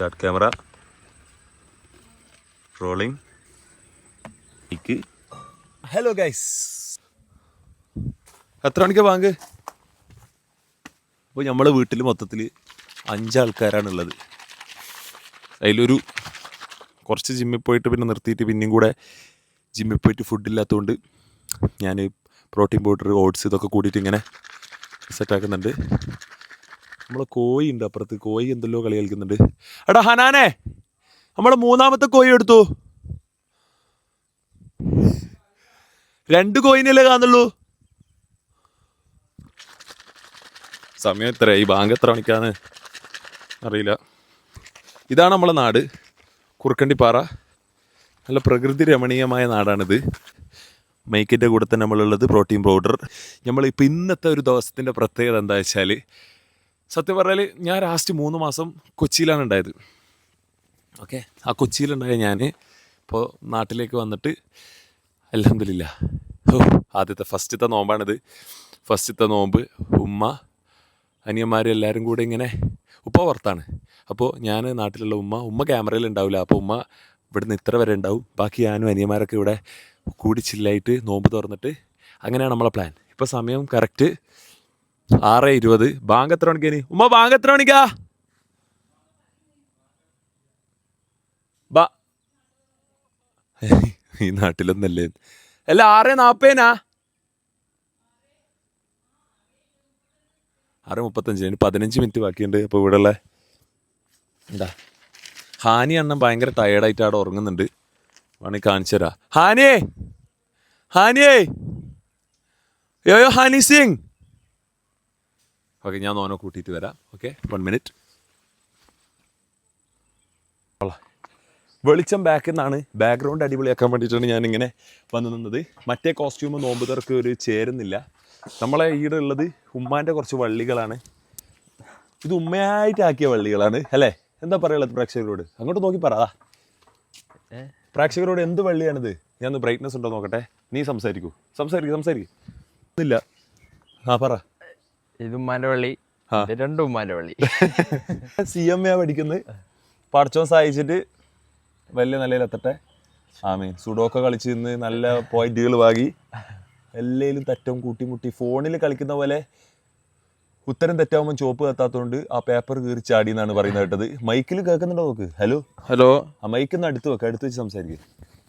Start camera rolling hello guys എത്ര മണിക്കാ bank? അപ്പോൾ നമ്മളെ വീട്ടിൽ മൊത്തത്തിൽ അഞ്ചാൾക്കാരാണുള്ളത്. അതിലൊരു കുറച്ച് ജിമ്മിൽ പോയിട്ട് പിന്നെ നിർത്തിയിട്ട് പിന്നെയും കൂടെ ജിമ്മിൽ പോയിട്ട് ഫുഡില്ലാത്തതുകൊണ്ട് ഞാൻ പ്രോട്ടീൻ പൗഡർ ഓട്സ് ഇതൊക്കെ കൂടിയിട്ട് ഇങ്ങനെ സെറ്റാക്കുന്നുണ്ട് നമ്മളെ കോഴി ഉണ്ട് അപ്പുറത്ത്. കോഴി എന്തല്ലോ കളി കളിക്കുന്നുണ്ട്. എടാ ഹനാനെ നമ്മൾ മൂന്നാമത്തെ കോഴി എടുത്തു. രണ്ട് കോയിനല്ലേ കാണുള്ളൂ സമയം എത്ര ഈ ബാങ്ക് എത്ര മണിക്കാന്ന് അറിയില്ല. ഇതാണ് നമ്മളെ നാട്. കുറുക്കണ്ടിപ്പാറ. നല്ല പ്രകൃതി രമണീയമായ നാടാണിത്. മൈക്കിന്റെ കൂടെ തന്നെ നമ്മളുള്ളത് പ്രോട്ടീൻ പൗഡർ. നമ്മൾ നമ്മളിപ്പോൾ ഇന്നത്തെ ഒരു ദിവസത്തിന്റെ പ്രത്യേകത എന്താ വെച്ചാൽ സത്യം പറഞ്ഞാൽ ഞാൻ ലാസ്റ്റ് മൂന്ന് മാസം കൊച്ചിയിലാണ് ഉണ്ടായത്. ഓക്കെ. ആ കൊച്ചിയിലുണ്ടായ ഞാൻ ഇപ്പോൾ നാട്ടിലേക്ക് വന്നിട്ട് അലഹമില്ല ഓ ആദ്യത്തെ ഫസ്റ്റത്തെ നോമ്പാണിത്. ഫസ്റ്റത്തെ നോമ്പ് ഉമ്മ അനിയന്മാർ എല്ലാവരും കൂടെ ഇങ്ങനെ ഉപ്പ പുറത്താണ്. അപ്പോൾ ഞാൻ നാട്ടിലുള്ള ഉമ്മ ഉമ്മ ക്യാമറയിൽ ഉണ്ടാവില്ല അപ്പോൾ ഉമ്മ ഇവിടുന്ന് ഇത്ര വരെ ഉണ്ടാവും. ബാക്കി ഞാനും അനിയന്മാരൊക്കെ ഇവിടെ കൂടി ചില്ലായിട്ട് നോമ്പ് തുറന്നിട്ട് അങ്ങനെയാണ് നമ്മളെ പ്ലാൻ ഇപ്പോൾ സമയം കറക്റ്റ് ആറ് ഇരുപത്. ബാങ്ക് എത്ര മണിക്കാണ് ഉമ്മ ബാങ്ക് എത്ര മണിക്കാ? ഈ നാട്ടിലൊന്നല്ലേ? അല്ല ആറ് നാപ്പേനാ ആറ് മുപ്പത്തഞ്ച്. ഇനി പതിനഞ്ച് മിനിറ്റ് ബാക്കിയുണ്ട്. അപ്പോൾ ഇവിടെ ഉള്ള എന്താ? ഹാനി അണ്ണൻ ഭയങ്കര ടയേർഡായിട്ട് അവിടെ ഉറങ്ങുന്നുണ്ട്. വേണമെങ്കിൽ കാണിച്ചു തരാം. ഹാനിയേ! ഹാനിയേ! Yo yo Honey Singh! Okay ഞാൻ ഓനോ കൂട്ടിയിട്ട് വരാം. ഓക്കെ? വൺ മിനിറ്റ് വെളിച്ചം ബാക്കിൽ നിന്നാണ് ബാക്ക്ഗ്രൗണ്ട് അടിപൊളിയാക്കാൻ വേണ്ടിയിട്ടാണ് ഞാനിങ്ങനെ വന്നു നിന്നത്. മറ്റേ കോസ്റ്റ്യൂം നോമ്പ് തുറക്ക് ഒരു ചേരുന്നില്ല. നമ്മളെ ഈടെ ഉള്ളത് ഉമ്മാന്റെ കുറച്ച് വള്ളികളാണ്. ഇത് ഉമ്മയായിട്ടാക്കിയ വള്ളികളാണ് അല്ലേ? എന്താ പറയുള്ളത് പ്രേക്ഷകരോട്? അങ്ങോട്ട് നോക്കി പറ. പ്രേക്ഷകരോട് എന്ത് വള്ളിയാണിത്? ഞാൻ ബ്രൈറ്റ്നസ് ഉണ്ടോ നോക്കട്ടെ. നീ സംസാരിക്കൂ. സംസാരിക്കൂ സംസാരിക്കൂ. ഇല്ല ആ പറ. ഇത് ഉമ്മാന്റെ പള്ളി. ഇത് രണ്ടും ഉമ്മാന്റെ പള്ളി. സി എം എ പഠിക്കുന്നത് പഠിച്ചോ സഹായിച്ചിട്ട് വലിയ നിലയിലെത്തട്ടെ ആമീൻ. സുഡോക്ക കളിച്ച് നിന്ന് നല്ല പോയിന്റുകൾ വാങ്ങി. എല്ലാവരും തെറ്റവും കൂട്ടിമുട്ടി. ഫോണിൽ കളിക്കുന്ന പോലെ ഉത്തരം തെറ്റാവുമ്പോൾ ചോപ്പ് കത്താത്തതുകൊണ്ട് ആ പേപ്പർ കീറി ചാടി എന്നാണ് പറയുന്നത് കേട്ടത്. മൈക്കിൽ കേൾക്കുന്നുണ്ടോ നോക്ക്? ഹലോ ഹലോ ആ മൈക്കിന്ന് അടുത്ത് വെക്കാം. അടുത്ത് വെച്ച് സംസാരിക്കും.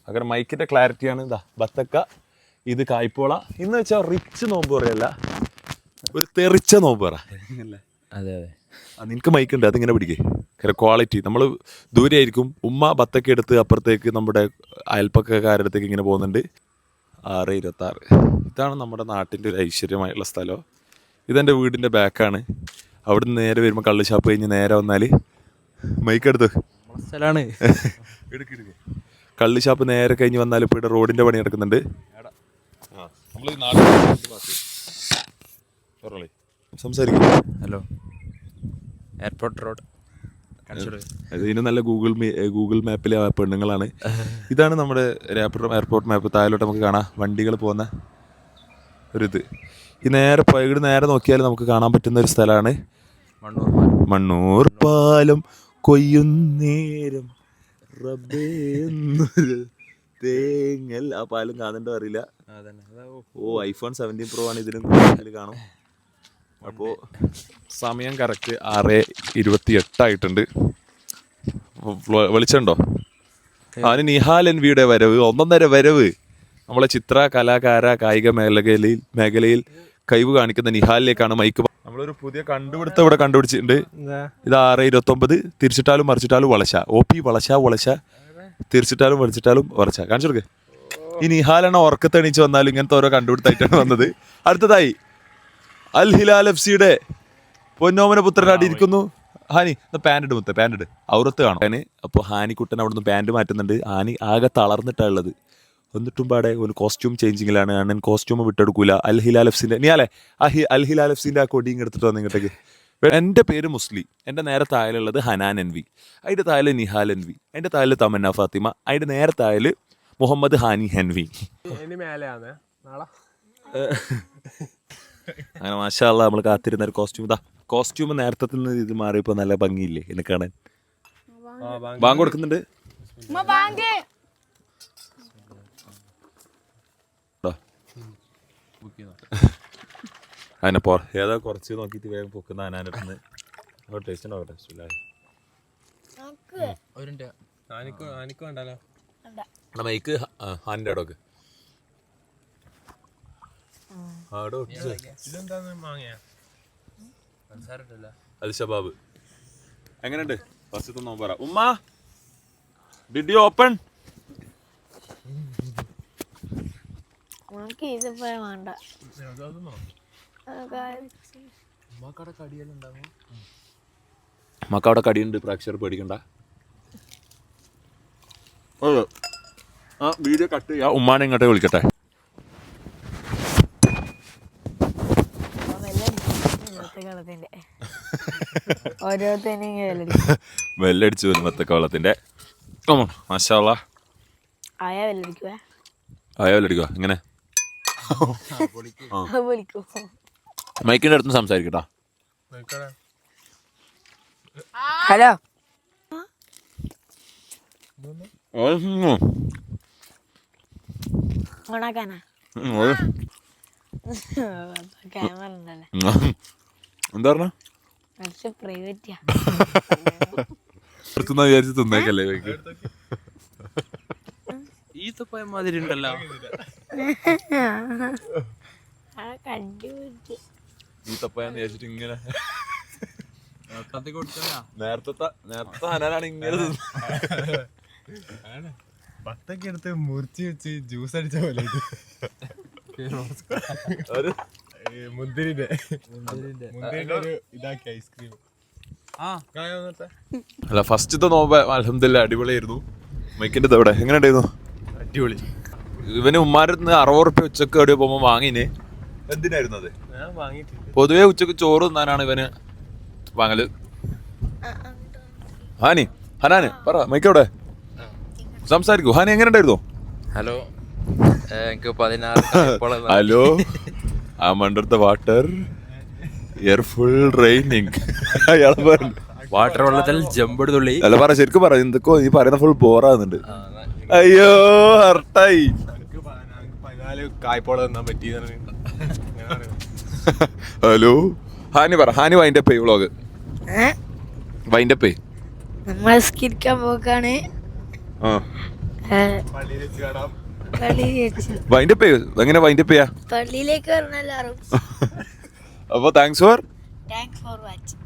അങ്ങനെ മൈക്കിന്റെ ക്ലാരിറ്റിയാണ് ഇതാ ബത്തക്ക ഇത് കായ്പോള. ഇന്ന് വെച്ചാൽ റിച്ച് നോമ്പ് പറയല്ല. ഒരു തെറിച്ച നോമ്പ് പറ അതെ അതെ. ആ, നിനക്ക് മൈക്കുണ്ട് അതിങ്ങനെ പിടിക്കേ. കാരണം ക്വാളിറ്റി നമ്മൾ ദൂരെ ആയിരിക്കും. ഉമ്മ ബത്തൊക്കെ എടുത്ത് അപ്പുറത്തേക്ക് നമ്മുടെ അയൽപ്പക്കക്കാരുടെ അടുത്തേക്ക് ഇങ്ങനെ പോകുന്നുണ്ട്. ആറ് ഇരുപത്തി ആറ് ഇതാണ് നമ്മുടെ നാട്ടിന്റെ ഒരു ഐശ്വര്യമായുള്ള സ്ഥലം. ഇതെന്റെ വീടിന്റെ ബാക്കാണ് അവിടെ നിന്ന് നേരെ വരുമ്പോൾ കള്ള് ഷാപ്പ് കഴിഞ്ഞ് നേരെ വന്നാൽ മൈക്ക് എടുത്ത്. സ്ഥലമാണ് എടുക്ക് എടുക്ക്. കള്ള് ഷാപ്പ് നേരെ കഴിഞ്ഞ് വന്നാൽ ഇപ്പോൾ ഇവിടെ റോഡിന്റെ പണി നടക്കുന്നുണ്ട്. നമ്മൾ ഈ സംസാരിക്കും. ഹലോ എയർപോർട്ട് റോഡ് ഇതിന് നല്ല ഗൂഗിൾ മീ- ഗൂഗിൾ മാപ്പിലെ പെണ്ണുങ്ങളാണ്. ഇതാണ് നമ്മുടെ എയർപോർട്ട് എയർപോർട്ട് മാപ്പ് താഴോട്ട് നമുക്ക് കാണാം. വണ്ടികൾ പോകുന്ന ഒരിത്. ഈ നേരെ പോയി ഇവിടെ നേരെ നോക്കിയാൽ നമുക്ക് കാണാൻ പറ്റുന്ന ഒരു സ്ഥലമാണ്. മണ്ണൂർ പാലം. മണ്ണൂർ പാലം കൊയ്യുന്നേരം റബ്ബേ എന്നൊരു തേങ്ങൽ ആ പാലം കാണുന്നുണ്ടോ അറിയില്ല. ഓ ഐഫോൺ സെവന്റീൻ പ്രോ ആണ് ഇതിലും കാണും. അപ്പോൾ സമയം കറക്റ്റ് ആറ് ഇരുപത്തി എട്ടായിട്ടുണ്ട് വിളിച്ചുണ്ടോ അവന് നിഹാൽ എൻ വിയുടെ വരവ് ഒന്നൊന്നര വരവ്. നമ്മളെ ചിത്ര കലാകാര കായിക മേഖലയിൽ മേഖലയിൽ കഴിവ് കാണിക്കുന്ന നിഹാലിലേക്കാണ് മൈക്ക് നമ്മളൊരു പുതിയ കണ്ടുപിടുത്തം ഇവിടെ കണ്ടുപിടിച്ചിട്ടുണ്ട്. ഇത് ആറ് ഇരുപത്തൊമ്പത് തിരിച്ചിട്ടാലും മറിച്ചിട്ടാലും വളശ. O P വളശ വളശ. തിരിച്ചിട്ടാലും മറിച്ചിട്ടാലും വളശ. കാണിച്ചു കൊടുക്കേ. ഈ നിഹാലാണ് ഉറക്കത്തെണീച്ച് വന്നാലും ഇങ്ങനത്തെ ഓരോ കണ്ടുപിടുത്തായിട്ടാണ് വന്നത്. അടുത്തതായി അൽ ഹിലാൽ എഫ് സിയുടെ പൊന്നോമന പുത്രനായിട്ട് ഇരിക്കുന്നു ഹാനി പാന്റ് ഇട് മുത്ത പാന്റ് ഇട്. ഔറത്ത് കാണും. ഹാനി അപ്പോൾ അവിടെ നിന്ന് പാന്റ് മാറ്റുന്നുണ്ട്. ഹാനി ആകെ തളർന്നിട്ടാണ് ഉള്ളത്. എന്നിട്ടും പാടെ ഒരു കോസ്റ്റ്യൂം ചേഞ്ചിങ്ങിലാണ് അണ്ണൻ കോസ്റ്റ്യൂം വിട്ടെടുക്കൂല. അൽ ഹിലാൽ എഫ് സിന്റെ നീ അല്ലേ ആ അൽ ഹിലാൽ എഫ് സിന്റെ ആ കൊടിയും എടുത്തിട്ട് വന്നു ഇങ്ങോട്ടേക്ക്. എന്റെ പേര് മുസ്ലി. എന്റെ നേരെ താഴെയുള്ളത് ഹനാൻ എൻ വി. അതിന്റെ താഴെ നിഹാൽ എൻ വി. അതിന്റെ താഴെ തമന്ന ഫാത്തിമ. അതിന്റെ നേരെ താഴെ മുഹമ്മദ് ഹാനി ഹെൻവി മേലെയാണ് നാളെ. അങ്ങനെ മാഷാല്ല നമ്മൾ കാത്തിരുന്ന ഒരു കോസ്റ്റ്യൂം ഇതാ. കോസ്റ്റ്യൂം നേരത്തെ നിന്ന് ഇത് മാറിയപ്പോൾ നല്ല ഭംഗിയില്ലേ എന്നെ കാണാൻ? ബാങ്ക് കൊടുക്കുന്നുണ്ട്. ദാ. അതിനെ പോ ഏതാ കുറച്ച് നോക്കിയിട്ട് വേഗം പൊക്കുന്ന അടുത്ത് ടേസ്റ്റ് ഉണ്ടാവും ടേസ്റ്റ് ഇല്ല മിനിറ്റ്. ആനിക്ക് ആനിക്ക് വേണ്ടല്ലോ. നമ്മുടെ മൈക്ക് ഹാന്റെ അടോക്ക് ആടോ ഇതെന്താന്ന് അൽഷബാബ് എങ്ങനെയുണ്ട് ഫസ്റ്റ് അൽ ഷബാബ്. എങ്ങനെയുണ്ട്? ഫസ്റ്റത്തെ നോമ്പറ ഉമ്മ ഡിഡ് യു ഓപ്പൺ നമുക്ക് ഇതിപ്പോ വേണ്ട. മക്ക അവിടെ കടിയുണ്ട് പ്രാക്ഷർ പേടിക്കണ്ട. ആ വീഡിയോ കട്ട് ചെയ്യാം. ഉമ്മാനെ ഇങ്ങോട്ടേ വിളിക്കട്ടെ. വെല്ലടിച്ചു വരും വത്തക്കവളത്തിന്റെ മാഷാള്ള ആയാ വെല്ലടിക്കുവേ. ആയ വെല്ലടിക്കുക ഇങ്ങനെ. മൈക്കിന്റെ അടുത്ത് സംസാരിക്കട്ടോ. ഹലോ. ഓണാക്കാനാ? എന്താ പറഞ്ഞ? പുറത്തുനിന്ന് വിചാരിച്ച് തിന്നേക്കല്ലേ മൈക്ക് ഈത്തപ്പഴം മാതിരി ഉണ്ടല്ലോ. ആ കണ്ടുപിടിച്ച്. ഈ തപ്പയെന്ന് വിചാരിച്ചിട്ട് ഇങ്ങനെ കത്തി കൊടുത്തല്ല നേരത്തെ നേരത്തെ ഹനാനാണ് ഇങ്ങനെ എടുത്ത് മുറിച്ച് വെച്ച് ജ്യൂസ് അടിച്ച പോലെ ഒരു മുന്തിരിന്റെ. മുന്തിരിന്റെ. ഒരു ഇതാക്കി ഐസ്ക്രീം. അല്ല ഫസ്റ്റത്തെ നോമ്പ് അലഹമില്ല അടിപൊളിയായിരുന്നു. മൈക്കിന്റെ ഇതെവിടെ എങ്ങനെ ഉണ്ടായിരുന്നു? അടിപൊളി. ഇവന് ഉമ്മാരത്ത് അറുപത് റുപ്യ ഉച്ചയ്ക്ക് എവിടെ പോകുമ്പോ വാങ്ങിനെ. എന്തിനായിരുന്നു അത്? പൊതുവേ ഉച്ചയ്ക്ക് ചോറ് തിന്നാനാണ് ഇവന് വാങ്ങൽ. ഹാനി ഹനാന് പറ മൈക്കവിടെ സംസാരിക്കൂ. ഹാനി എങ്ങനെ ഉണ്ടായിരുന്നു? ഹലോ. എനിക്ക് പതിനാറ് ഇപ്പോൾ am under the water air full raining പറഞ്ഞു. വാട്ടർ വെള്ളത്തിൽ ജമ്പ് തുള്ളി. അല്ല പറ ശരിക്കും പറ എന്തൊക്കെ നീ പറയുന്ന ഫുൾ ബോറാകുന്നുണ്ട് അയ്യോ ഹർട്ടായി. ഹലോ ഹാനി പറ ഹാനി വൈൻഡപ്പ് ചെയ് വ്ളോഗ് വൈൻഡപ്പ് ചെയ് നമ്മൾ സ്കിരിക്കാൻ പോക്കാണ്. ആ. പള്ളിയിൽ വെച്ച് കാണാം വൈൻഡപ്പ് ചെയ്യൂ? എങ്ങനെ വൈൻഡപ്പ് ചെയ്യാ? പള്ളിയിലേക്ക് പറഞ്ഞ എല്ലാവരും. അപ്പോൾ thanks for thanks for watching